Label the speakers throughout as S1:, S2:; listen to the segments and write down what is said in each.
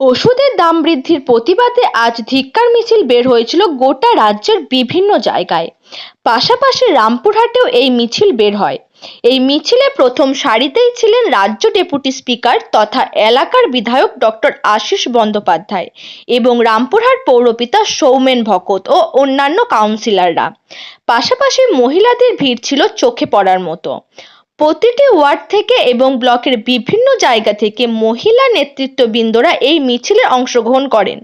S1: ওষুধের দাম বৃদ্ধির প্রতিবাদে আজ ধিক্কার মিছিল বের হয়েছিল গোটা রাজ্যের বিভিন্ন জায়গায়। পাশাপাশি রামপুরহাটেও এই মিছিল বের হয়। এই মিছিলে প্রথম সারিতেই ছিলেন রাজ্য ডেপুটি স্পিকার তথা এলাকার বিধায়ক ডক্টর আশিস বন্দ্যোপাধ্যায় এবং রামপুরহাট পৌরপিতা সৌমেন ভকত ও অন্যান্য কাউন্সিলররা। পাশাপাশি মহিলাদের ভিড় ছিল চোখে পড়ার মতো। প্রতিটি ওয়ার্ড থেকে এবং ব্লকের বিভিন্ন জায়গা থেকে মহিলা নেতৃত্ববৃন্দরা এই মিছিলে অংশগ্রহণ করেন।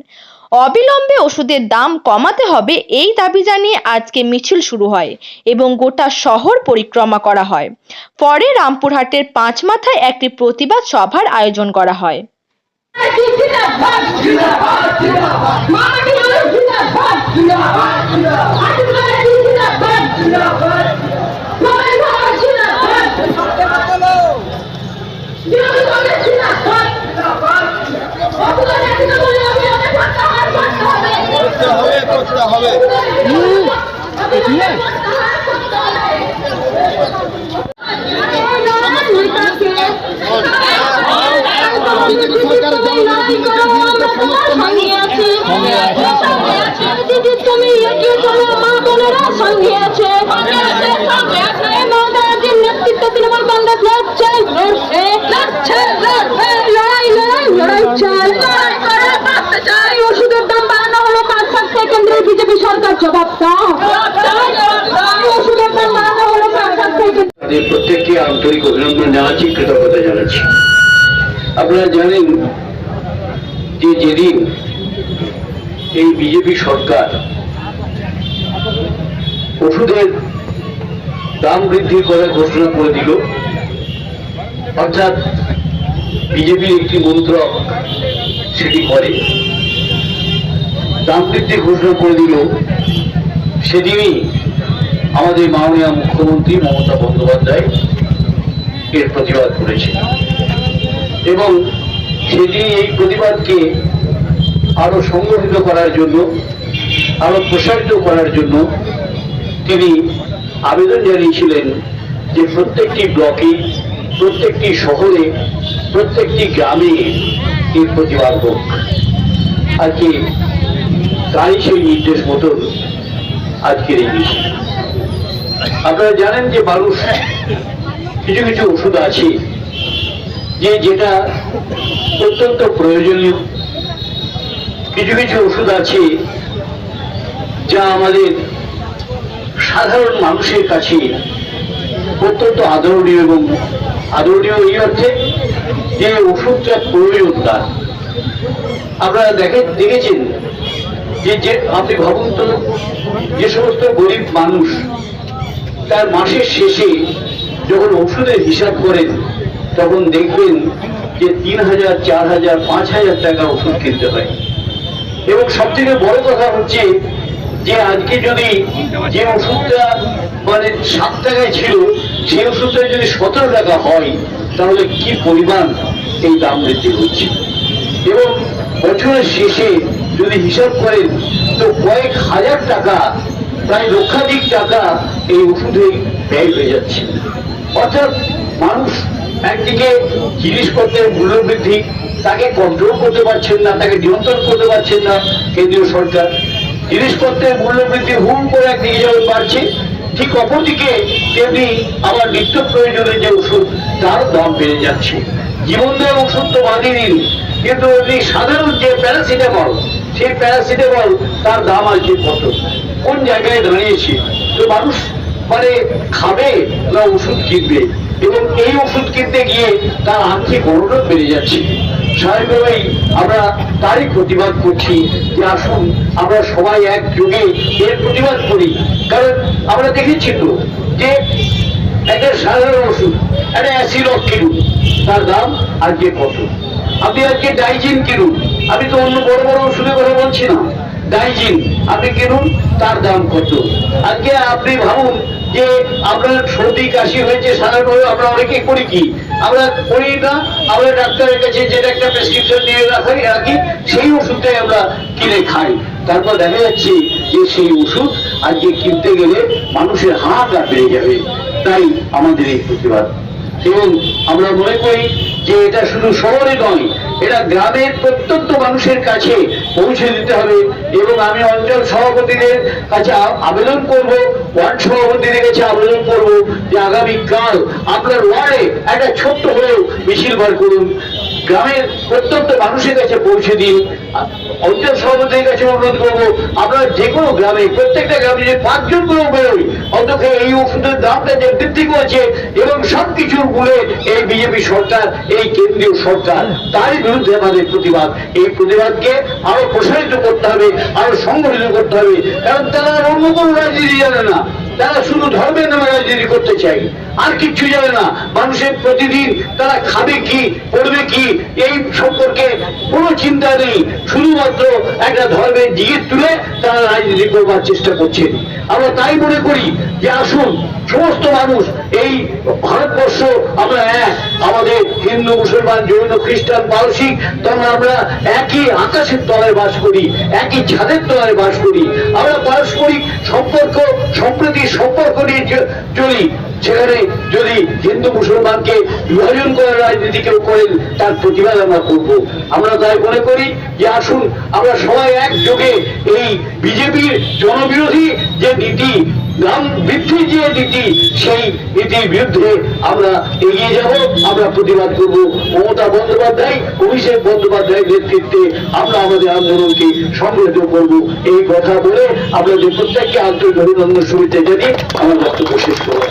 S1: অবিলম্বে ওষুধের দাম কমাতে হবে এই দাবি জানিয়ে আজকে মিছিল শুরু হয় এবং গোটা শহর পরিক্রমা করা হয়। পরে রামপুরহাটের পাঁচ মাথায় একটি প্রতিবাদ সভার আয়োজন করা হয়।
S2: করতে হবে
S3: করতে হবে।
S2: তৃণমূল কংগ্রেস লড়ছে সরকার জবাব
S4: প্রত্যেককে আন্তরিক অভিনন্দন জানাচ্ছি, কৃতজ্ঞতা জানাচ্ছি। আপনারা জানেন যে যেদিন এই বিজেপি সরকার ওষুধের দাম বৃদ্ধি করার ঘোষণা করে দিল, অর্থাৎ বিজেপির একটি মন্ত্রক সেটি করে। দাম ঘোষণা করে দিল, সেদিনই আমাদের মাননীয় মুখ্যমন্ত্রী মমতা বন্দ্যোপাধ্যায় এর প্রতিবাদ করেছে এবং সেদিনই এই প্রতিবাদকে আরও সংগঠিত করার জন্য, আরও প্রসারিত করার জন্য তিনি আবেদন জানিয়েছিলেন যে প্রত্যেকটি ব্লকে, প্রত্যেকটি শহরে, প্রত্যেকটি গ্রামে এর প্রতিবাদ হোক। আজকে তারই সেই নির্দেশ মতন আজকের এই মিছিল আপনারা জানেন যে মানুষ কিছু কিছু ওষুধ আছে যে যেটা অত্যন্ত প্রয়োজনীয়। কিছু কিছু ওষুধ আছে যা আমাদের সাধারণ মানুষের কাছে অত্যন্ত আদরণীয় এবং আদরণীয় এই অর্থে যে ওষুধটা প্রয়োজন তার। আপনারা দেখে দেখেছেন যে যে আপনি ভাবুন তো যে সমস্ত গরিব মানুষ তার মাসের শেষে যখন ওষুধের হিসাব করেন, তখন দেখবেন যে তিন হাজার, চার হাজার, পাঁচ হাজার টাকা ওষুধ কিনতে হয়। এবং সব থেকে বড় কথা হচ্ছে যে আজকে যদি যে ওষুধটা মানে সাত টাকায় ছিল, সেই ওষুধটা যদি সতেরো টাকা হয়, তাহলে কি পরিমাণ এই দাম বৃদ্ধি হচ্ছে? এবং বছরের শেষে যদি হিসাব করেন, তো কয়েক হাজার টাকা, প্রায় লক্ষাধিক টাকা এই ওষুধে ব্যয় হয়ে যাচ্ছে। অর্থাৎ মানুষ একদিকে জিনিসপত্রের মূল্য বৃদ্ধি তাকে কন্ট্রোল করতে পারছেন না, তাকে নিয়ন্ত্রণ করতে পারছেন না কেন্দ্রীয় সরকার। জিনিসপত্রের মূল্য বৃদ্ধি হুম করে একদিকে যেমন বাড়ছে, ঠিক অপরদিকে তেমনি আবার নিত্য প্রয়োজনের যে ওষুধ তার দাম বেড়ে যাচ্ছে। জীবনদায়ী ওষুধ তো বাদই দিন, কিন্তু সাধারণ যে প্যারাসিটামল সেই প্যারাসিটামল তার দাম আজকে কত? কোন জায়গায় দাঁড়িয়েছে? তো মানুষ মানে খাবে না ওষুধ কিনবে? এবং এই ওষুধ কিনতে গিয়ে তার আর্থিক অনুরোধ বেড়ে যাচ্ছে। স্বাভাবিকভাবেই আমরা তারই প্রতিবাদ করছি যে আসুন, আমরা সবাই একযোগে এর প্রতিবাদ করি। কারণ আমরা দেখেছি তো যে একটা সাধারণ ওষুধ, একটা অ্যাসিডক কিনুন, তার দাম আজকে কত? আপনি আজকে ডাইজিন কিনুন আমি তো অন্য বড় বড় ওষুধের কথা বলছি না। ডাইজিন আপনি কিনুন, তার দাম কত? আজকে আপনি ভাবুন যে আপনার সর্দি, কাশি হয়েছে সাধারণভাবে আমরা অনেকে করি কি? আমরা করি না, আমরা ডাক্তারের কাছে যেটা একটা প্রেসক্রিপশন দিয়ে রাখি রাখি, সেই ওষুধটাই আমরা কিনে খাই। তারপর দেখা যাচ্ছে যে সেই ওষুধ আজকে কিনতে গেলে মানুষের হাত আর বেড়ে যাবে। তাই আমাদের এই প্রতিবাদ। এবং আমরা মনে করি যে এটা শুধু শহরে নয়, এটা গ্রামের প্রত্যন্ত মানুষের কাছে পৌঁছে দিতে হবে এবং আমি অঞ্চল সভাপতিদের কাছে আবেদন করব, ওয়ার্ড সভাপতিদের কাছে আবেদন করব যে আগামীকাল আপনার ওয়ার্ডে একটা ছোট্ট হয়েও মিছিল বার করুন। গ্রামের প্রত্যন্ত মানুষের কাছে পৌঁছে দিন। অঞ্চল সভাপতির কাছে অনুরোধ করব, আপনারা যে কোনো গ্রামে, প্রত্যেকটা গ্রামে যে পাঁচজন করে বেরোয় অন্তত এই ওষুধের দামটা যে বৃদ্ধি করেছে এবং সবকিছুর মূলে এই বিজেপি সরকার, এই কেন্দ্রীয় সরকার, তারই বিরুদ্ধে আমাদের প্রতিবাদ। এই প্রতিবাদকে আরও প্রসারিত করতে হবে, আরও সংগঠিত করতে হবে। কারণ তারা অন্য কোনো রাজনীতি জানে না। তারা শুধু ধর্মে নামে রাজনীতি করতে চাই আর কিচ্ছু জানে না, মানুষের প্রতিদিন তারা খাবে কি, পড়বে কি, এই সম্পর্কে কোনো চিন্তা নেই। শুধুমাত্র একটা ধর্মের দিকে তুলে তারা রাজনীতি করবার চেষ্টা করছেন। আমরা তাই মনে করি যে আসুন, সমস্ত মানুষ এই ভারতবর্ষ আমরা এক। আমাদের হিন্দু, মুসলমান, জৈন, খ্রিস্টান, পারসিক তখন আমরা একই আকাশের তলায় বাস করি, একই ছাদের তলায় বাস করি। আমরা পারস্পরিক সম্পর্ক সম্প্রতি সম্পর্ক নিয়ে চলি। সেখানে যদি হিন্দু মুসলমানকে বিভাজন করার রাজনীতি কেউ করেন, তার প্রতিবাদ আমরা করব। আমরা তাই মনে করি যে আসুন, আমরা সবাই একযোগে এই বিজেপির জনবিরোধী যে নীতি গ্রাম বৃদ্ধির যে নীতি, সেই নীতির বিরুদ্ধে আমরা এগিয়ে যাব, আমরা প্রতিবাদ করব। মমতা বন্দ্যোপাধ্যায়, অভিষেক বন্দ্যোপাধ্যায়ের নেতৃত্বে আমরা আমাদের আন্দোলনকে সংগঠিত করব। এই কথা বলে আপনাদের প্রত্যেককে আন্তরিক অভিনন্দন, শুভেচ্ছা জানিয়ে আমার বক্তব্য শেষ করব